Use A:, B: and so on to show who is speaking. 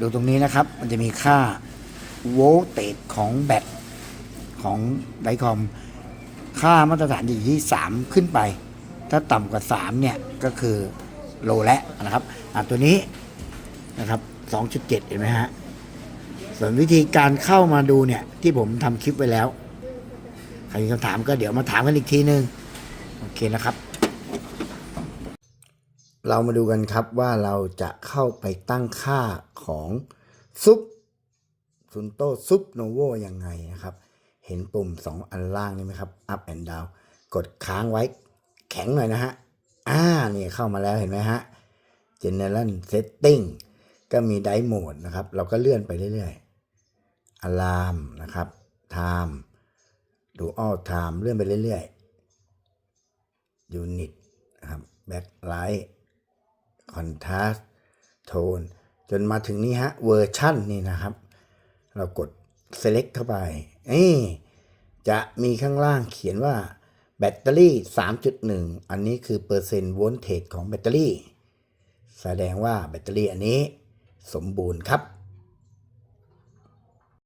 A: ดูตรงนี้นะครับ มันจะมีค่าโวลเตจของแบตของไดคอม ค่ามาตรฐานอยู่ที่ 3 ขึ้นไป ถ้าต่ำกว่า 3 เนี่ย ก็คือโลและนะครับอะตัวนี้นะครับ 2.7 เห็นไหมฮะ ส่วนวิธีการเข้ามาดูเนี่ย ที่ผมทำคลิปไว้แล้ว ใครมีคำถามก็เดี๋ยวมาถามกันอีกทีนึง โอเคนะครับ เรามาดูกันครับว่าเราจะเข้าไปตั้งค่าของซุปซุนโตซุปโนโวยังไงนะครับ เห็นปุ่ม 2 อันล่างนี่ไหมครับ up and down กดค้างไว้แข็งหน่อยนะฮะ อ่านี่เข้ามาแล้วเห็นไหมฮะ general setting ก็มีไดโหมดนะครับ เราก็เลื่อนไปเรื่อยๆ alarm นะครับ time dual time เลื่อนไปเรื่อยๆ unit นะครับ backlight คอนทราสต์โทนจนมาถึงนี้ฮะเวอร์ชันนี่นะครับ เรากด select เข้าไปนี่จะมีข้างล่างเขียนว่าแบตเตอรี่ 3.1 อันนี้คือเปอร์เซ็นต์โวลเทจของแบตเตอรี่ แสดงว่าแบตเตอรี่อันนี้สมบูรณ์ครับ